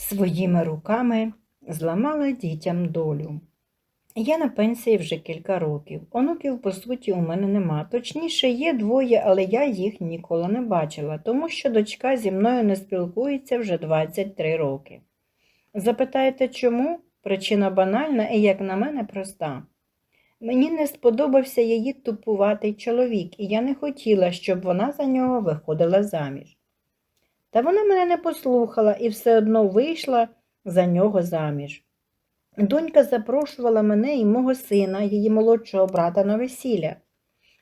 своїми руками зламала дітям долю. Я на пенсії вже кілька років. Онуків, по суті, у мене нема. Точніше, є двоє, але я їх ніколи не бачила, тому що дочка зі мною не спілкується вже 23 роки. Запитаєте, чому? Причина банальна і, як на мене, проста. Мені не сподобався її тупуватий чоловік, і я не хотіла, щоб вона за нього виходила заміж. Та вона мене не послухала і все одно вийшла за нього заміж. Донька запрошувала мене і мого сина, її молодшого брата на весілля.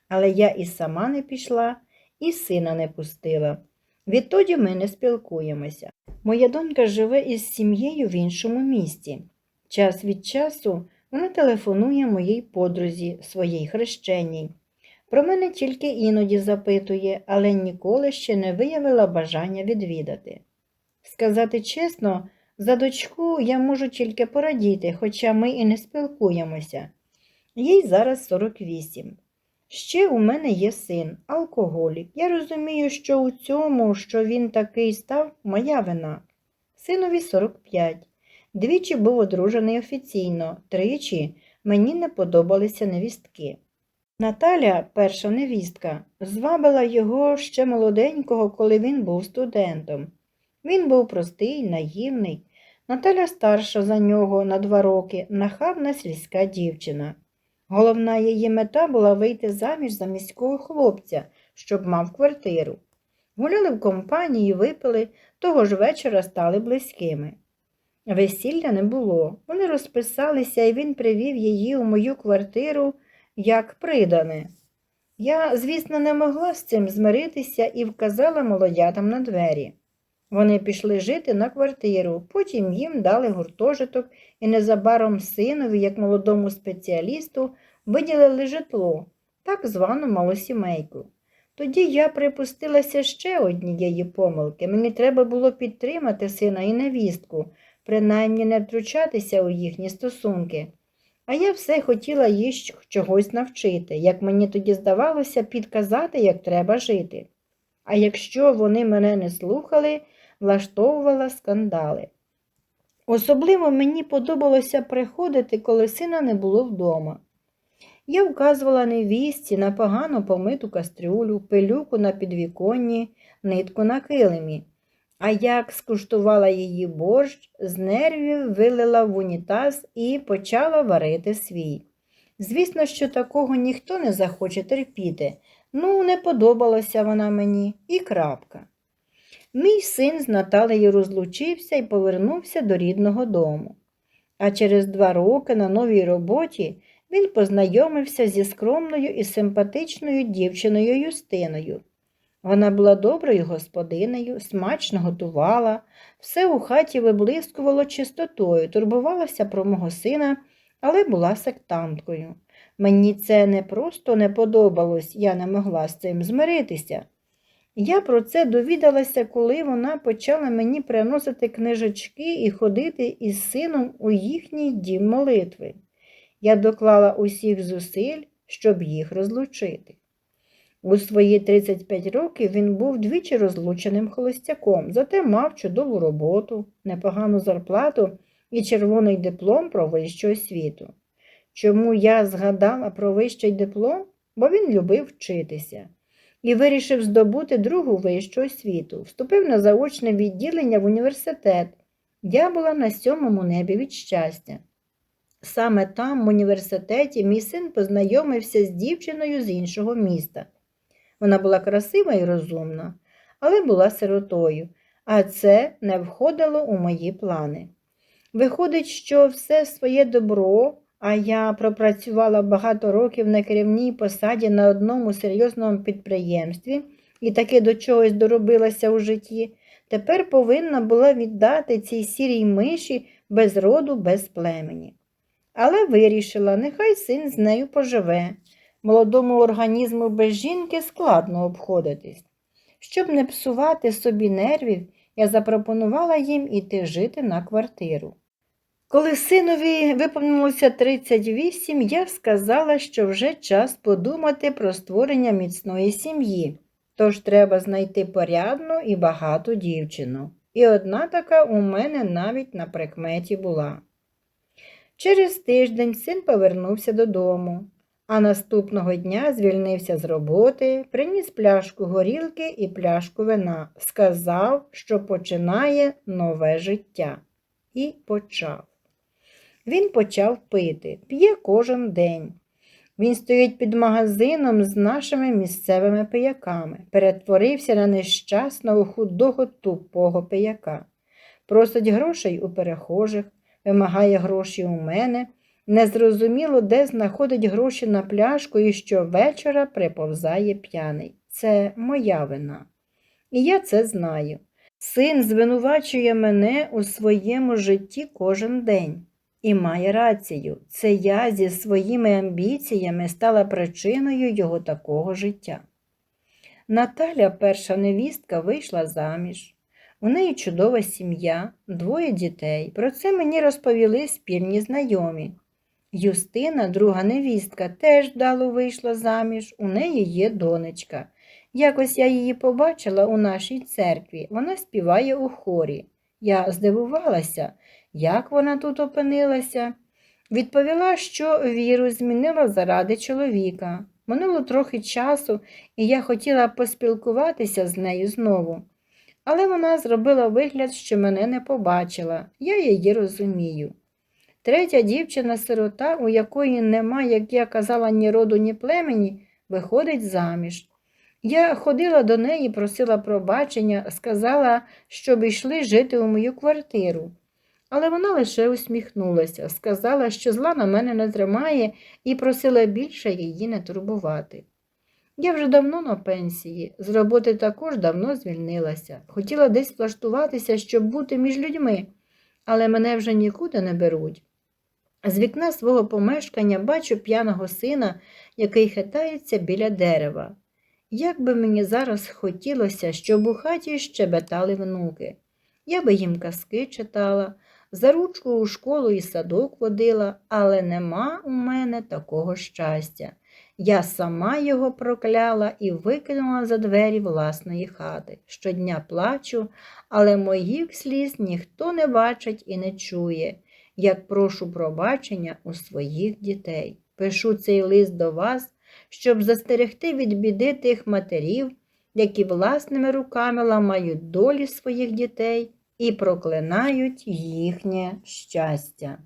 Але я і сама не пішла, і сина не пустила. Відтоді ми не спілкуємося. Моя донька живе із сім'єю в іншому місті. Час від часу вона телефонує моїй подрузі, своїй хрещеній. Про мене тільки іноді запитує, але ніколи ще не виявила бажання відвідати. Сказати чесно, за дочку я можу тільки порадіти, хоча ми і не спілкуємося. Їй зараз 48. Ще у мене є син, алкоголік. Я розумію, що у цьому, що він такий став, моя вина. Синові 45. Двічі був одружений офіційно, тричі мені не подобалися невістки. Наталя, перша невістка, звабила його ще молоденького, коли він був студентом. Він був простий, наївний. Наталя старша за нього на два роки, нахабна сільська дівчина. Головна її мета була вийти заміж за міського хлопця, щоб мав квартиру. Гуляли в компанії, випили, того ж вечора стали близькими. Весілля не було. Вони розписалися, і він привів її у мою квартиру як придане. Я, звісно, не могла з цим змиритися і вказала молодятам на двері. Вони пішли жити на квартиру, потім їм дали гуртожиток і незабаром синові, як молодому спеціалісту, виділили житло, так звану малосімейку. Тоді я припустилася ще однієї помилки. Мені треба було підтримати сина і невістку, принаймні не втручатися у їхні стосунки. А я все хотіла їх чогось навчити, як мені тоді здавалося, підказати, як треба жити. А якщо вони мене не слухали, влаштовувала скандали. Особливо мені подобалося приходити, коли сина не було вдома. Я вказувала невістці на погано помиту кастрюлю, пилюку на підвіконні, нитку на килимі. А як скуштувала її борщ, з нервів вилила в унітаз і почала варити свій. Звісно, що такого ніхто не захоче терпіти. Ну, не подобалася вона мені і крапка. Мій син з Наталею розлучився і повернувся до рідного дому. А через два роки на новій роботі він познайомився зі скромною і симпатичною дівчиною Юстиною. Вона була доброю господинею, смачно готувала, все у хаті виблискувало чистотою, турбувалася про мого сина, але була сектанткою. Мені це не просто не подобалось, я не могла з цим змиритися. Я про це довідалася, коли вона почала мені приносити книжечки і ходити із сином у їхній дім молитви. Я доклала усіх зусиль, щоб їх розлучити. У свої 35 років він був двічі розлученим холостяком, зате мав чудову роботу, непогану зарплату і червоний диплом про вищу освіту. Чому я згадала про вищий диплом? Бо він любив вчитися і вирішив здобути другу вищу освіту, вступив на заочне відділення в університет. Я була на сьомому небі від щастя. Саме там, в університеті, мій син познайомився з дівчиною з іншого міста. Вона була красива і розумна, але була сиротою, а це не входило у мої плани. Виходить, що все своє добро, а я пропрацювала багато років на керівній посаді на одному серйозному підприємстві і таки до чогось доробилася у житті, тепер повинна була віддати цій сірій миші без роду, без племені. Але вирішила, нехай син з нею поживе. Молодому організму без жінки складно обходитись. Щоб не псувати собі нервів, я запропонувала їм іти жити на квартиру. Коли синові виповнилося 38, я сказала, що вже час подумати про створення міцної сім'ї, тож треба знайти порядну і багату дівчину. І одна така у мене навіть на прикметі була. Через тиждень син повернувся додому, а наступного дня звільнився з роботи, приніс пляшку горілки і пляшку вина, сказав, що починає нове життя. І почав. Він почав пити, п'є кожен день. Він стоїть під магазином з нашими місцевими пияками, перетворився на нещасного худого тупого пияка. Просить грошей у перехожих, вимагає гроші у мене. Незрозуміло, де знаходить гроші на пляшку і щовечора приповзає п'яний. Це моя вина. І я це знаю. Син звинувачує мене у своєму житті кожен день. І має рацію, це я зі своїми амбіціями стала причиною його такого життя. Наталя, перша невістка, вийшла заміж. У неї чудова сім'я, двоє дітей. Про це мені розповіли спільні знайомі. Юстина, друга невістка, теж вдало вийшла заміж, у неї є донечка. Якось я її побачила у нашій церкві, вона співає у хорі. Я здивувалася, як вона тут опинилася. Відповіла, що віру змінила заради чоловіка. Минуло трохи часу, і я хотіла поспілкуватися з нею знову. Але вона зробила вигляд, що мене не побачила. Я її розумію. Третя дівчина-сирота, у якої нема, як я казала, ні роду, ні племені, виходить заміж. Я ходила до неї, просила пробачення, сказала, щоб йшли жити у мою квартиру. Але вона лише усміхнулася, сказала, що зла на мене не тримає, і просила більше її не турбувати. Я вже давно на пенсії, з роботи також давно звільнилася. Хотіла десь влаштуватися, щоб бути між людьми, але мене вже нікуди не беруть. З вікна свого помешкання бачу п'яного сина, який хитається біля дерева. Як би мені зараз хотілося, щоб у хаті щебетали внуки. Я би їм казки читала, за ручку у школу і садок водила, але нема у мене такого щастя. Я сама його прокляла і викинула за двері власної хати. Щодня плачу, але моїх сліз ніхто не бачить і не чує, як прошу пробачення у своїх дітей. Пишу цей лист до вас, щоб застерегти від біди тих матерів, які власними руками ламають долі своїх дітей і проклинають їхнє щастя.